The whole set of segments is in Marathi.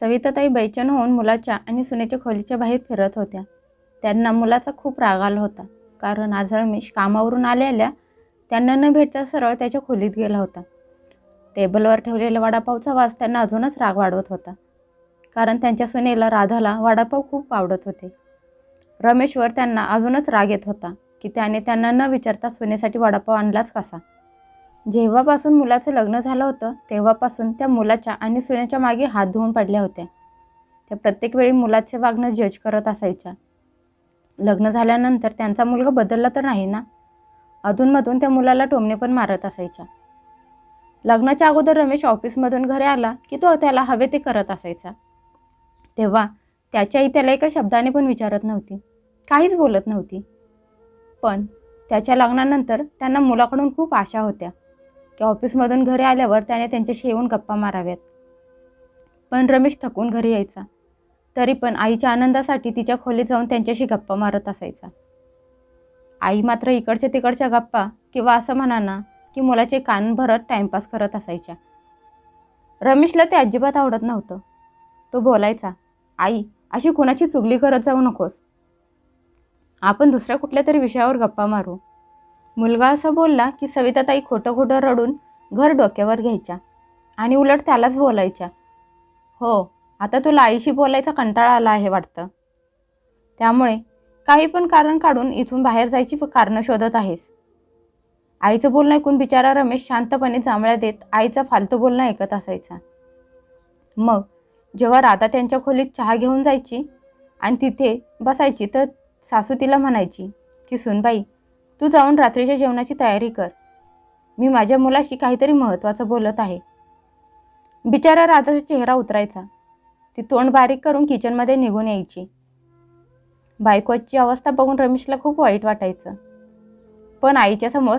सविताताई बैचन होऊन मुलाच्या आणि सुनेच्या खोलीच्या बाहेर फिरत होत्या. त्यांना मुलाचा खूप राग आला होता. कारण आज रमेश कामावरून आलेल्या त्यांना न भेटता सरळ त्याच्या खोलीत गेला होता. टेबलवर ठेवलेला वडापावचा वास त्यांना अजूनच राग वाढवत होता. कारण त्यांच्या सुनेला राधाला वडापाव खूप आवडत होते. रमेशवर त्यांना अजूनच राग येत होता की त्याने त्यांना न विचारता सुनेसाठी वडापाव आणलाच कसा? जेव्हापासून मुलाचं लग्न झालं होतं तेव्हापासून त्या मुलाच्या आणि सुनेच्या मागे हात धुवून पडल्या होत्या. त्या प्रत्येक वेळी मुलाचे वागणं जज करत असायच्या. लग्न झाल्यानंतर त्यांचा मुलगा बदलला तर नाही ना? अधूनमधून त्या मुलाला टोमणे पण मारत असायच्या. लग्नाच्या अगोदर रमेश ऑफिसमधून घरी आला की तो त्याला हवे ते करत असायचा. तेव्हा त्याच्याही त्याला एका शब्दाने पण विचारत नव्हती. काहीच बोलत नव्हती. पण त्याच्या लग्नानंतर त्यांना मुलाकडून खूप आशा होत्या. की ऑफिसमधून घरी आल्यावर त्याने त्यांच्याशी येऊन गप्पा माराव्यात. पण रमेश थकून घरी यायचा. तरी पण आईच्या आनंदासाठी तिच्या खोलीत जाऊन त्यांच्याशी गप्पा मारत असायचा. आई मात्र इकडच्या तिकडच्या गप्पा किंवा असं म्हणा ना की मुलाचे कान भरत टाईमपास करत असायच्या. रमेशला ते अजिबात आवडत नव्हतं. तो बोलायचा आई अशी कुणाची चुगली करत जाऊ नकोस. आपण दुसऱ्या कुठल्या तरी विषयावर गप्पा मारू. मुलगा असं बोलला की सविताताई खोटं खोटं रडून घर डोक्यावर घ्यायच्या आणि उलट त्यालाच बोलायच्या. हो आता तुला आईशी बोलायचा कंटाळा आला आहे वाटतं. त्यामुळे काही पण कारण काढून इथून बाहेर जायची कारणं शोधत आहेस. आईचं बोलणं ऐकून बिचारा रमेश शांतपणे जांभळ्या देत आईचा फालतू बोलणं ऐकत असायचा. मग जेव्हा राधा त्यांच्या खोलीत चहा घेऊन जायची आणि तिथे बसायची तर सासू तिला म्हणायची की सुनबाई तू जाऊन रात्रीच्या जेवणाची तयारी कर. मी माझ्या मुलाशी काहीतरी महत्त्वाचं बोलत आहे. बिचारा राधाचा चेहरा उतरायचा. ती तोंड बारीक करून किचनमध्ये निघून यायची. बायकोची अवस्था बघून रमेशला खूप वाईट वाटायचं. पण आईच्या समोर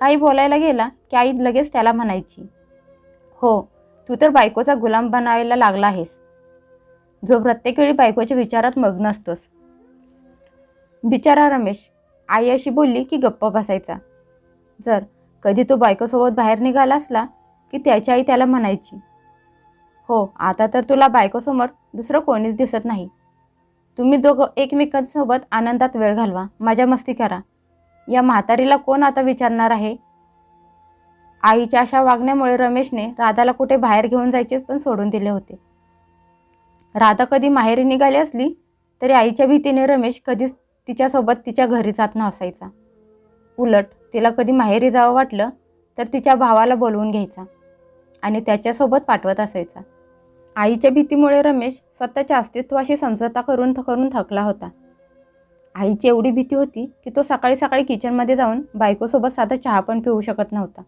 काही बोलायला गेला की आई लगेच त्याला म्हणायची हो तू तर बायकोचा गुलाम बनावायला लागला आहेस. जो प्रत्येक वेळी बायकोच्या विचारात मग्न असतोस. बिचारा रमेश आई अशी बोलली की गप्प बसायचा. जर कधी तो बायकोसोबत बाहेर निघाला असला की त्याची आई त्याला म्हणायची हो आता तर तुला बायकोसमोर दुसरं कोणीच दिसत नाही. तुम्ही दोघं एकमेकांसोबत आनंदात वेळ घालवा मजा मस्ती करा. या म्हातारीला कोण आता विचारणार आहे? आईच्या अशा वागण्यामुळे रमेशने राधाला कुठे बाहेर घेऊन जायचे पण सोडून दिले होते. राधा कधी माहेरी निघाली असली तरी आईच्या भीतीने रमेश कधीच तिच्यासोबत तिच्या घरी जात नसायचा. उलट तिला कधी माहेरी जावं वाटलं तर तिच्या भावाला बोलवून घ्यायचा आणि त्याच्यासोबत पाठवत असायचा. आईच्या भीतीमुळे रमेश स्वतःच्या अस्तित्वाशी समझोता करून करून थकला होता. आईची एवढी भीती होती की तो सकाळी सकाळी किचनमध्ये जाऊन बायकोसोबत साधा चहा पण पिऊ शकत नव्हता.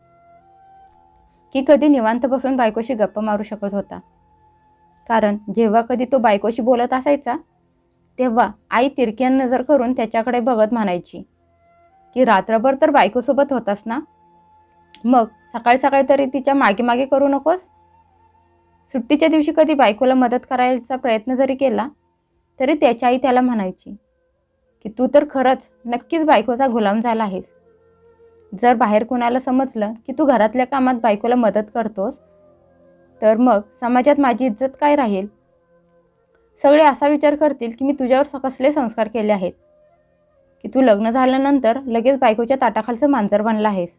की कधी निवांत बसून बायकोशी गप्पा मारू शकत होता. कारण जेव्हा कधी तो बायकोशी बोलत असायचा तेव्हा आई तिरक्या नजर करून त्याच्याकडे बघत म्हणायची की रात्रभर तर बायकोसोबत होतास ना? मग सकाळी सकाळी तरी तिच्यामागे मागे करू नकोस? सुट्टीच्या दिवशी कधी बायकोला मदत करायचा प्रयत्न जरी केला तरी त्याची आई त्याला म्हणायची की तू तर खरंच नक्कीच बायकोचा गुलाम झाला आहेस. जर बाहेर कुणाला समजलं की तू घरातल्या कामात बायकोला मदत करतोस तर मग समाजात माझी इज्जत काय राहील? सगळे असा विचार करतील की मी तुझ्यावर कसले संस्कार केले आहेत? की तू लग्न झाल्यानंतर लगेच बायकोच्या ताटाखालचं मांजर बनला आहेस?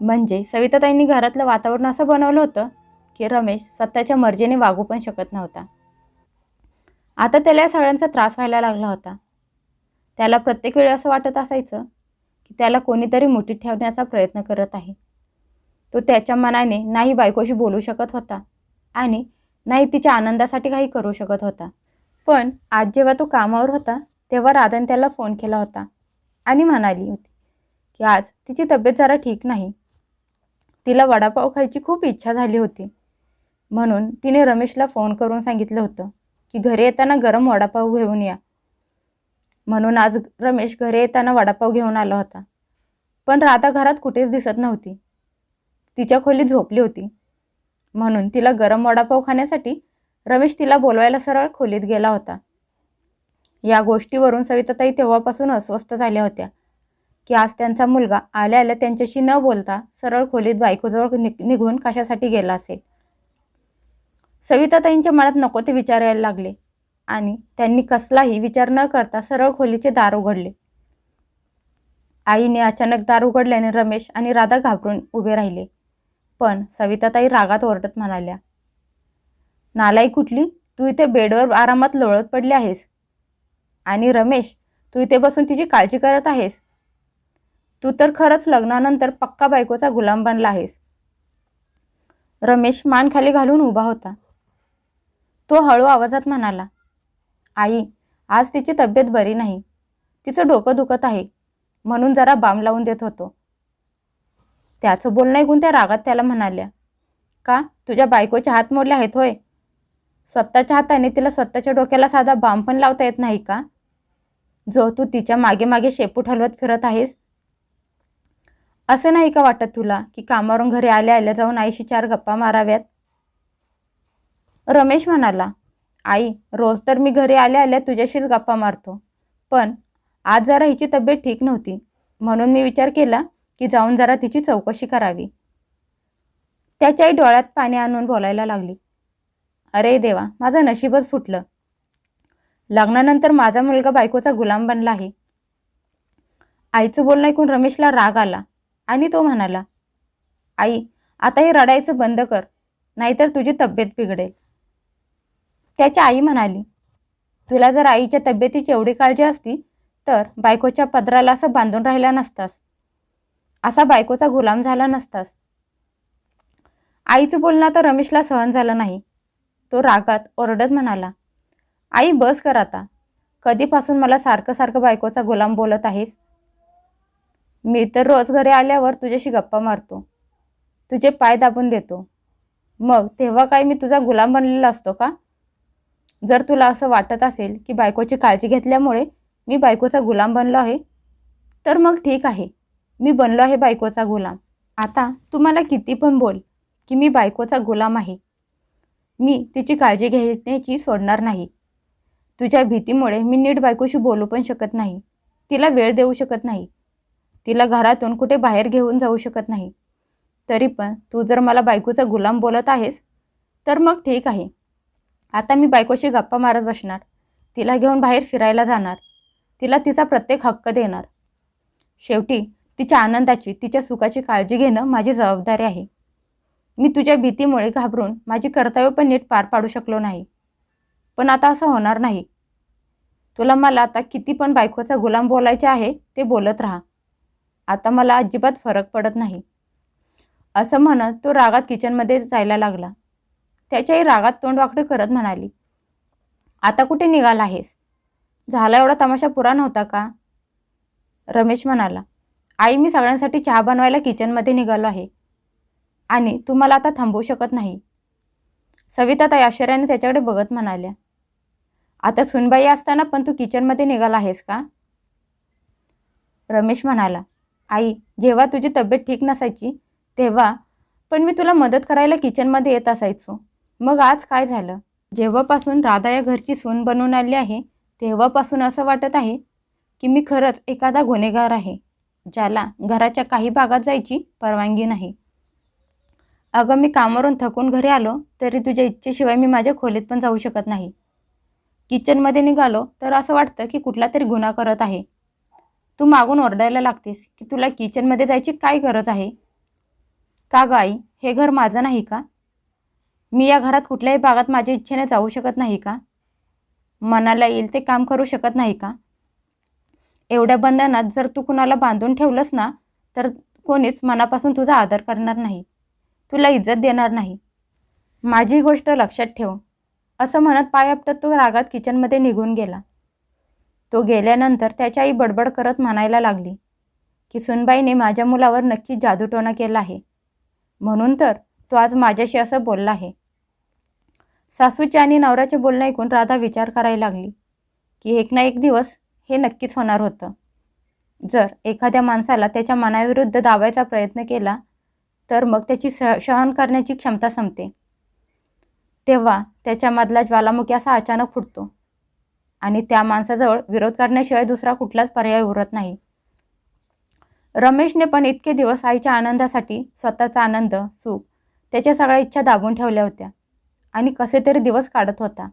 म्हणजे सविताताईंनी घरातलं वातावरण असं बनवलं होतं की रमेश स्वतःच्या मर्जीने वागू पण शकत नव्हता. आता त्याला या सगळ्यांचा त्रास व्हायला लागला होता. त्याला प्रत्येक वेळी असं वाटत असायचं की त्याला कोणीतरी मुठीत ठेवण्याचा प्रयत्न करत आहे. तो त्याच्या मनाने नाही बायकोशी बोलू शकत होता आणि नाही तिच्या आनंदासाठी काही करू शकत होता. पण आज जेव्हा तो कामावर होता तेव्हा राधन त्याला फोन केला होता आणि म्हणाली होती की आज तिची तब्येत जरा ठीक नाही. तिला वडापाव खायची खूप इच्छा झाली होती. म्हणून तिने रमेशला फोन करून सांगितलं होतं की घरी येताना गरम वडापाव घेऊन या. म्हणून आज रमेश घरी येताना वडापाव घेऊन आला होता. पण राधा घरात कुठेच दिसत नव्हती. तिच्या खोलीत झोपली होती. म्हणून तिला गरम वडापाव खाण्यासाठी रमेश तिला बोलवायला सरळ खोलीत गेला होता. या गोष्टीवरून सविताताई तेव्हापासून अस्वस्थ झाल्या होत्या की आज त्यांचा मुलगा आल्या आल्या त्यांच्याशी न बोलता सरळ खोलीत बायकोजवळ नि निघून कशासाठी गेला असेल? सविताताईंच्या मनात नको ते विचार यायला लागले आणि त्यांनी कसलाही विचार न करता सरळ खोलीचे दार उघडले. आईने अचानक दार उघडल्याने रमेश आणि राधा घाबरून उभे राहिले. पण सविताताई रागात ओरडत म्हणाल्या नालाई कुठली? तू इथे बेडवर आरामात लोळत पडली आहेस. आणि रमेश तू इथे बसून तिची काळजी करत आहेस. तू तर खरंच लग्नानंतर पक्का बायकोचा गुलाम बनला आहेस. रमेश मान खाली घालून उभा होता. तो हळू आवाजात म्हणाला आई आज तिची तब्येत बरी नाही. तिचं डोकं दुखत आहे. म्हणून जरा बाम लावून देत होतो. त्याचं बोलणं ऐकून त्या रागात त्याला म्हणाल्या का? तुझ्या बायकोचे हात मोडले आहेत होय. स्वतःच्या हाताने तिला स्वतःच्या डोक्याला साधा बाम पण लावता येत नाही का? जो तू तिच्यामागे मागे शेपूट हलवत फिरत आहेस. असं नाही का वाटत तुला की कामावरून घरी आल्या आल्या जाऊन आईशी चार गप्पा माराव्यात? रमेश म्हणाला आई रोज तर मी घरी आल्या आल्या तुझ्याशीच गप्पा मारतो. पण आज जरा हिची तब्येत ठीक नव्हती. म्हणून मी विचार केला की जाऊन जरा तिची चौकशी करावी. त्याच्याही डोळ्यात पाणी आणून बोलायला लागली. अरे देवा माझं नशीबच फुटलं. लग्नानंतर माझा मुलगा बायकोचा गुलाम बनला आहे. आईचं बोलणं ऐकून रमेशला राग आला आणि तो म्हणाला आई आता हे रडायचं बंद कर नाहीतर तुझी तब्येत बिघडेल. त्याच्या आई म्हणाली तुला जर आईच्या तब्येतीची एवढी काळजी असती तर बायकोच्या पदराला असं बांधून राहिला नसतास. असा बायकोचा गुलाम झाला नसतास. आईचं बोलणं आता रमेशला सहन झालं नाही. तो रागात ओरडत म्हणाला आई बस कर आता. कधीपासून मला सारखं सारखं बायकोचा गुलाम बोलत आहेस? मी तर रोज घरी आल्यावर तुझ्याशी गप्पा मारतो. तुझे पाय दाबून देतो. मग तेव्हा काय मी तुझा गुलाम बनलेला असतो का? जर तुला असं वाटत असेल की बायकोची काळजी घेतल्यामुळे मी बायकोचा गुलाम बनलो आहे तर मग ठीक आहे. मी बनलो आहे बायकोचा गुलाम. आता तू मला किती पण बोल की मी बायकोचा गुलाम आहे. मी तिची काळजी घेण्याची सोडणार नाही. तुझ्या भीतीमुळे मी नीट बायकोशी बोलू पण शकत नाही. तिला वेळ देऊ शकत नाही. तिला घरातून कुठे बाहेर घेऊन जाऊ शकत नाही. तरी पण तू जर मला बायकोचा गुलाम बोलत आहेस तर मग ठीक आहे. आता मी बायकोशी गप्पा मारत बसणार. तिला घेऊन बाहेर फिरायला जाणार. तिला तिचा प्रत्येक हक्क देणार. शेवटी तिच्या आनंदाची तिच्या सुखाची काळजी घेणं माझी जबाबदारी आहे. मी तुझ्या भीतीमुळे घाबरून माझी कर्तव्य पण नीट पार पाडू शकलो नाही. पण आता असं होणार नाही. तुला मला आता किती पण बायकोचा गुलाम बोलायचे आहे ते बोलत राहा. आता मला अजिबात फरक पडत नाही. असं म्हणत तो रागात किचनमध्ये जायला लागला. त्याच्याही रागात तोंड वाकडं करत म्हणाली आता कुठे निघाला आहेस? झाला एवढा तमाशा पुरा नव्हता का? रमेश म्हणाला आई मी सगळ्यांसाठी चहा बनवायला किचनमध्ये निघालो आहे. आणि तू मला आता थांबवू शकत नाही. सविता ताई आश्चर्याने त्याच्याकडे बघत म्हणाल्या. आता सुनबाई असताना पण तू किचनमध्ये निघाला आहेस का? रमेश म्हणाला आई जेव्हा तुझी तब्येत ठीक नसायची तेव्हा पण मी तुला मदत करायला किचनमध्ये येत असायचो. मग आज काय झालं? जेव्हापासून राधा या घरची सून बनवून आली आहे तेव्हापासून असं वाटत आहे की मी खरंच एखादा गुन्हेगार आहे. ज्याला घराच्या काही भागात जायची परवानगी नाही. अगं मी कामावरून थकून घरी आलो तरी तुझ्या इच्छेशिवाय मी माझ्या खोलीत पण जाऊ शकत नाही. किचनमध्ये निघालो तर असं वाटतं की कुठला तरी गुन्हा करत आहे. तू मागून ओरडायला लागतेस की तुला किचनमध्ये जायची काय गरज आहे? का गाई आई? हे घर माझं नाही का? मी या घरात कुठल्याही भागात माझ्या इच्छेने जाऊ शकत नाही का? मनाला येईल ते काम करू शकत नाही का? एवढ्या बंधनात जर तू कुणाला बांधून ठेवलंस ना तर कोणीच मनापासून तुझा आदर करणार नाही. तुला इज्जत देणार नाही. माझी गोष्ट लक्षात ठेव. असं म्हणत पाय आपटत तो रागात किचनमध्ये निघून गेला. तो गेल्यानंतर त्याची आई बडबड करत म्हणायला लागली की सुनबाईने माझ्या मुलावर नक्की जादूटोणा केला आहे. म्हणून तर तो आज माझ्याशी असं बोलला आहे. सासूचे आणि नवऱ्याचे बोलणं ऐकून राधा विचार करायला लागली की एक ना एक दिवस हे नक्कीच होणार होतं. जर एखाद्या माणसाला त्याच्या मनाविरुद्ध दाबायचा प्रयत्न केला तर मग त्याची सह सहन करण्याची क्षमता संपते. तेव्हा त्याच्यामधला ज्वालामुखी असा अचानक फुटतो आणि त्या माणसाजवळ विरोध करण्याशिवाय दुसरा कुठलाच पर्याय उरत नाही. रमेशने पण इतके दिवस आईच्या आनंदासाठी स्वतःचा आनंद सुख त्याच्या सगळ्या इच्छा दाबून ठेवल्या होत्या आणि कसे तरी दिवस काढत होता.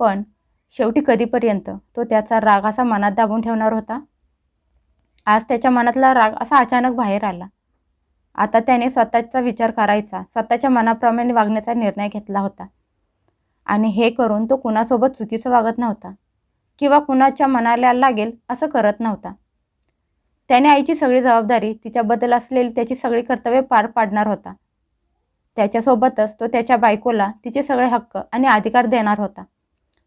पण शेवटी कधीपर्यंत? तो त्याचा राग असा मनात दाबून ठेवणार होता. आज त्याच्या मनातला राग असा अचानक बाहेर आला. आता त्याने स्वतःचा विचार करायचा. स्वतःच्या मनाप्रमाणे वागण्याचा निर्णय घेतला होता. आणि हे करून तो कुणासोबत चुकीचं वागत नव्हता. किंवा कुणाच्या मनाला लागेल असं करत नव्हता. त्याने आईची सगळी जबाबदारी तिच्याबद्दल असलेली त्याची सगळी कर्तव्ये पार पाडणार होता. त्याच्यासोबतच तो त्याच्या बायकोला तिचे सगळे हक्क आणि अधिकार देणार होता.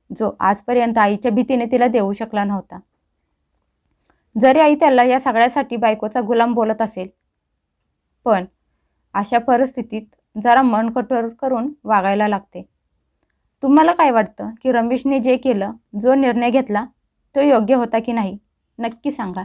जो आजपर्यंत आईच्या भीतीने तिला देऊ शकला नव्हता. जरी आई त्याला या सगळ्यासाठी बायकोचा गुलाम बोलत असेल पण अशा परिस्थितीत जरा मन कठोर करून वागायला लागते. तुम्हाला काय वाटतं की रमेशने जे केलं जो निर्णय घेतला तो योग्य होता की नाही? नक्की सांगा.